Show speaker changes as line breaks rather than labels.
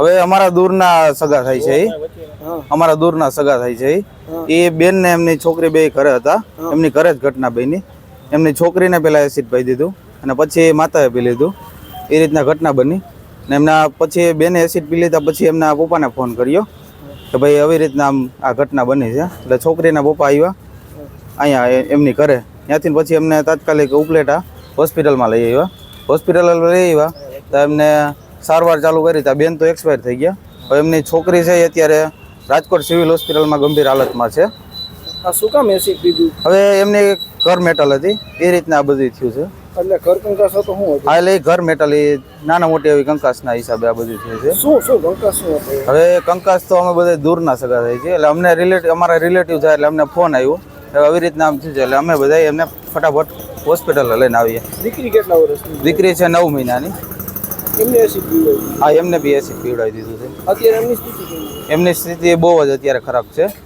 હવે અમારા દૂરના સગા થાય છે એ અમારા દૂરના સગા થાય છે એ એ બેન ને એમની છોકરી બે ઘરે હતા. એમની ઘરે જ ઘટના બની. એમની છોકરીને પેલા એસિડ પાઈ દીધું અને પછી માતાએ પી લીધું. એ રીતના ઘટના બની. ને એમના પછી બેને એસિડ પી લીધા પછી એમના પપ્પાને ફોન કર્યો કે ભાઈ આવી રીતના આમ આ ઘટના બની છે. એટલે છોકરીના પપ્પા આવ્યા અહીંયા એમની ઘરે. ત્યાંથી પછી એમને તાત્કાલિક ઉપલેટા હોસ્પિટલમાં લઈ આવ્યા. હોસ્પિટલ લઈ આવ્યા. તો એમને સારવાર ચાલુ કરી તો બેન તો એક્સપાયર થઈ ગયા. હવે એમની છોકરી છે એ અત્યારે રાજકોટ સિવિલ હોસ્પિટલમાં ગંભીર હાલતમાં છે.
આ શું કામ એસિડ પીધું?
હવે એમની ઘર મેટલ હતી. એ રીતના આ બધું થયું છે.
એટલે ઘર કંકાસ હતો શું હતું?
આ એટલે ઘર મેટલ એ નાના મોટી એવી કંકાસના હિસાબે આ બધું થયું છે.
શું શું કંકાસ શું હતું?
હવે કંકાસ તો અમે બધા દૂરના સગા થઈ છે એટલે અમને રિલેટિવ અમારા રિલેટિવ થાય એટલે અમને ફોન આવ્યો. હવે આવી રીતના આમ થયું છે. એટલે અમે બધા એમને ફટાફટ હોસ્પિટલ લઈને આવીએ.
દીકરી કેટલા વર્ષની?
દીકરી છે નવ મહિનાની.
એમને એસિડ
હા એમને બી એસિડ પીવડાવી દીધું છે.
અત્યારે એમની સ્થિતિ
એમની સ્થિતિ બહુ જ અત્યારે ખરાબ છે.